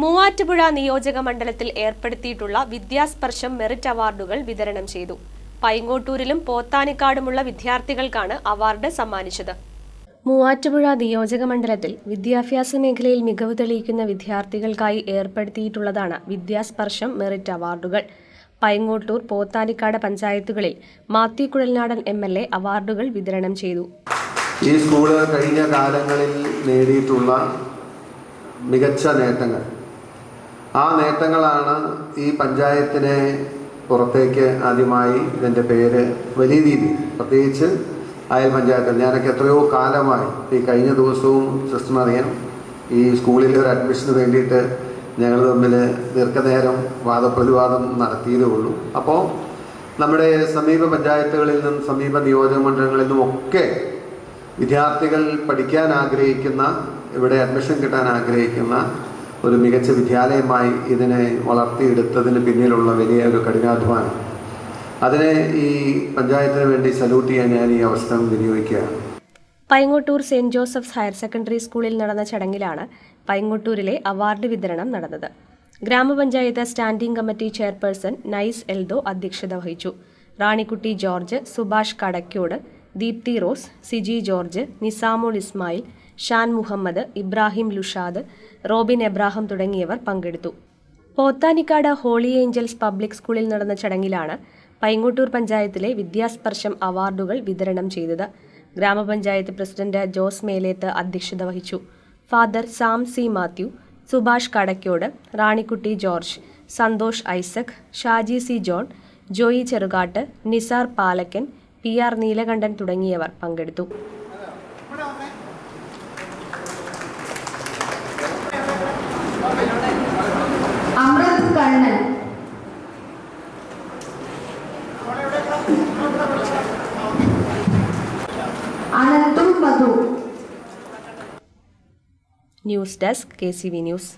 മൂവാറ്റുപുഴ നിയോജക മണ്ഡലത്തിൽ ഏർപ്പെടുത്തിയിട്ടുള്ള വിദ്യാസ്പർശം മെറിറ്റ് അവാർഡുകൾ വിതരണം ചെയ്തു. പൈങ്ങോട്ടൂരിലും പോത്താനിക്കാടുമുള്ള വിദ്യാർത്ഥികൾക്കാണ് അവാർഡ് സമ്മാനിച്ചത്. മൂവാറ്റുപുഴ നിയോജക മണ്ഡലത്തിൽ വിദ്യാഭ്യാസ മേഖലയിൽ മികവ് തെളിയിക്കുന്ന വിദ്യാർത്ഥികൾക്കായി ഏർപ്പെടുത്തിയിട്ടുള്ളതാണ് വിദ്യാസ്പർശം മെറിറ്റ് അവാർഡുകൾ. പൈങ്ങോട്ടൂർ പോത്താനിക്കാട് പഞ്ചായത്തുകളിൽ Mathew Kuzhalnadan M L A അവാർഡുകൾ വിതരണം ചെയ്തു. ഈ സ്കൂൾ കഴിഞ്ഞ കാലങ്ങളിൽ നേടിയിട്ടുള്ള മികച്ച നേട്ടങ്ങൾ ആ നേട്ടങ്ങളാണ് ഈ പഞ്ചായത്തിനെ പുറത്തേക്ക് ആദ്യമായി ഇതിന്റെ പേര് വലിയ രീതിയിൽ പ്രത്യേകിച്ച് അയൽ പഞ്ചായത്തിൽ. ഞാനൊക്കെ എത്രയോ കാലമായി ഈ കഴിഞ്ഞ ദിവസവും സിസ്റ്റം അറിയാം ഈ സ്കൂളിൽ ഒരു അഡ്മിഷന് വേണ്ടിയിട്ട് ഞങ്ങൾ തമ്മിൽ ദീർഘനേരം വാദപ്രതിവാദം നടത്തിയതേ ഉള്ളൂ. അപ്പോൾ നമ്മുടെ സമീപ പഞ്ചായത്തുകളിൽ നിന്നും സമീപ നിയോജക മണ്ഡലങ്ങളിൽ നിന്നും ഒക്കെ വിദ്യാർത്ഥികൾ പഠിക്കാൻ ആഗ്രഹിക്കുന്ന ഇവിടെ അഡ്മിഷൻ കിട്ടാൻ ആഗ്രഹിക്കുന്ന ഒരു മികച്ച വിദ്യാലയമായി ഇതിനെ വളർത്തിയെടുത്തതിന് പിന്നിലുള്ള വലിയ ഒരു കഠിനാധ്വാനം. അതിനെ ഈ പഞ്ചായത്തിന് വേണ്ടി സല്യൂട്ട് ചെയ്യാൻ ഞാൻ ഈ അവസരം വിനിയോഗിക്കുകയാണ്. Paingottoor saint Joseph's higher secondary സ്കൂളിൽ നടന്ന ചടങ്ങിലാണ് പൈങ്ങോട്ടൂരിലെ അവാർഡ് വിതരണം നടന്നത്. ഗ്രാമപഞ്ചായത്ത് standing committee chairperson Nice Eldho അധ്യക്ഷത വഹിച്ചു. Ranikutty George Subhash Kadakode Deepthi Rose Siji George Nizamul Ismail Shan Muhammad Ibrahim Lushad Robin Ebraham തുടങ്ങിയവർ പങ്കെടുത്തു. പോത്താനിക്കാട് ഹോളി ഏഞ്ചൽസ് പബ്ലിക് സ്കൂളിൽ നടന്ന ചടങ്ങിലാണ് പൈങ്ങോട്ടൂർ പഞ്ചായത്തിലെ വിദ്യാസ്പർശം അവാർഡുകൾ വിതരണം ചെയ്തത്. ഗ്രാമപഞ്ചായത്ത് പ്രസിഡന്റ് ജോസ് മേലേത്ത് അധ്യക്ഷത വഹിച്ചു. Father Sam C Mathew Subhash Kadakode Ranikutty George Santhosh Isaac Shaji C John Joy Cherukattu Nisar Palakkan P R Neelakandan തുടങ്ങിയവർ പങ്കെടുത്തു. Amrit Kannan. Ananthu Madhu. News desk K C V news.